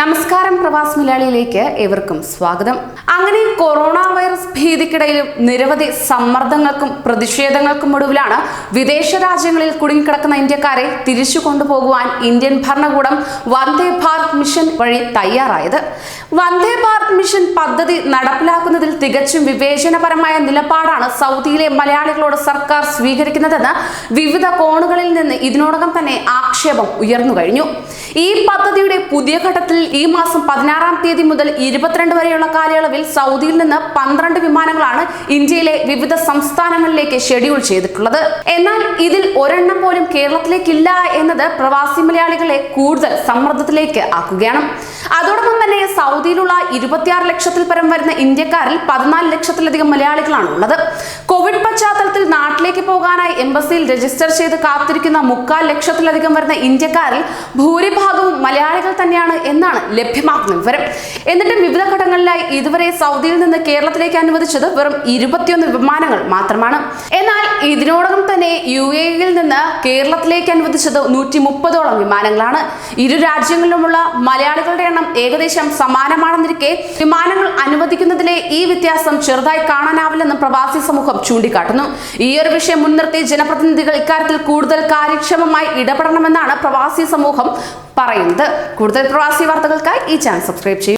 നമസ്കാരം പ്രവാസ് മലയാളിയിലേക്ക് ഏവർക്കും സ്വാഗതം. അങ്ങനെ കൊറോണ വൈറസ് ഭീതിക്കിടയിലും നിരവധി സമ്മർദ്ദങ്ങൾക്കും പ്രതിഷേധങ്ങൾക്കും ഒടുവിലാണ് വിദേശ രാജ്യങ്ങളിൽ കുടുങ്ങിക്കിടക്കുന്ന ഇന്ത്യക്കാരെ തിരിച്ചു കൊണ്ടുപോകുവാൻ ഇന്ത്യൻ ഭരണകൂടം വന്ദേ ഭാരത് മിഷൻ വഴി തയ്യാറായത്. വന്ദേ ഭാരത് മിഷൻ പദ്ധതി നടപ്പിലാക്കുന്നതിൽ തികച്ചും വിവേചനപരമായ നിലപാടാണ് സൗദിയിലെ മലയാളികളോട് സർക്കാർ സ്വീകരിക്കുന്നതെന്ന് വിവിധ കോണുകളിൽ നിന്ന് ഇതിനോടകം തന്നെ ആക്ഷേപം ഉയർന്നു കഴിഞ്ഞു. ഈ പദ്ധതിയുടെ പുതിയ ഘട്ടത്തിൽ ഈ മാസം പതിനാറാം തീയതി മുതൽ ഇരുപത്തിരണ്ട് വരെയുള്ള കാലയളവിൽ സൗദിയിൽ നിന്ന് പന്ത്രണ്ട് വിമാനങ്ങളാണ് ഇന്ത്യയിലെ വിവിധ സംസ്ഥാനങ്ങളിലേക്ക് ഷെഡ്യൂൾ ചെയ്തിട്ടുള്ളത്. എന്നാൽ ഇതിൽ ഒരെണ്ണം പോലും കേരളത്തിലേക്കില്ല എന്നത് പ്രവാസി മലയാളികളെ കൂടുതൽ സമ്മർദ്ദത്തിലേക്ക് ആക്കുകയാണ്. അതോടൊപ്പം തന്നെ സൗദിയിലുള്ള ഇരുപത്തിയാറ് ലക്ഷത്തിൽ പരം വരുന്ന ഇന്ത്യക്കാരിൽ പതിനാല് ലക്ഷത്തിലധികം മലയാളികളാണ് ഉള്ളത് കോവിഡ് പശ്ചാത്തലത്തിൽ നാട്ടിലേക്ക് പോകാനായി എംബസിയിൽ രജിസ്റ്റർ ചെയ്ത് കാത്തിരിക്കുന്ന മുക്കാൽ ലക്ഷത്തിലധികം വരുന്ന ഇന്ത്യക്കാരിൽ ഭൂരിഭാഗവും മലയാളികൾ തന്നെയാണ് എന്നാണ് ലഭ്യമാക്കുന്ന വിവരം. എന്നിട്ടും വിവിധ ഘട്ടങ്ങളിലായി ഇതുവരെ സൗദിയിൽ നിന്ന് കേരളത്തിലേക്ക് അനുവദിച്ചത് വെറും ഇരുപത്തിയൊന്ന് വിമാനങ്ങൾ മാത്രമാണ്. എന്നാൽ ഇതിനോടകം തന്നെ യു എയിൽ നിന്ന് കേരളത്തിലേക്ക് അനുവദിച്ചത് നൂറ്റി മുപ്പതോളം വിമാനങ്ങളാണ്. ഇരു രാജ്യങ്ങളിലുമുള്ള മലയാളികളുടെ എണ്ണം ഏകദേശം സമാനമാണെന്നിരിക്കെ വിമാനങ്ങൾ അനുവദിക്കുന്നതിലെ ഈ വ്യത്യാസം ചെറുതായി കാണാനാവില്ലെന്ന് പ്രവാസി സമൂഹം ചൂണ്ടിക്കാട്ടുന്നു. ഈ ഒരു വിഷയം മുൻനിർത്തി ജനപ്രതിനിധികൾ ഇക്കാര്യത്തിൽ കൂടുതൽ കാര്യക്ഷമമായി ഇടപെടണമെന്നാണ് പ്രവാസി സമൂഹം പറയുന്നത്. കൂടുതൽ പ്രവാസി വാർത്തകൾക്കായി ഈ ചാനൽ സബ്സ്ക്രൈബ് ചെയ്യും.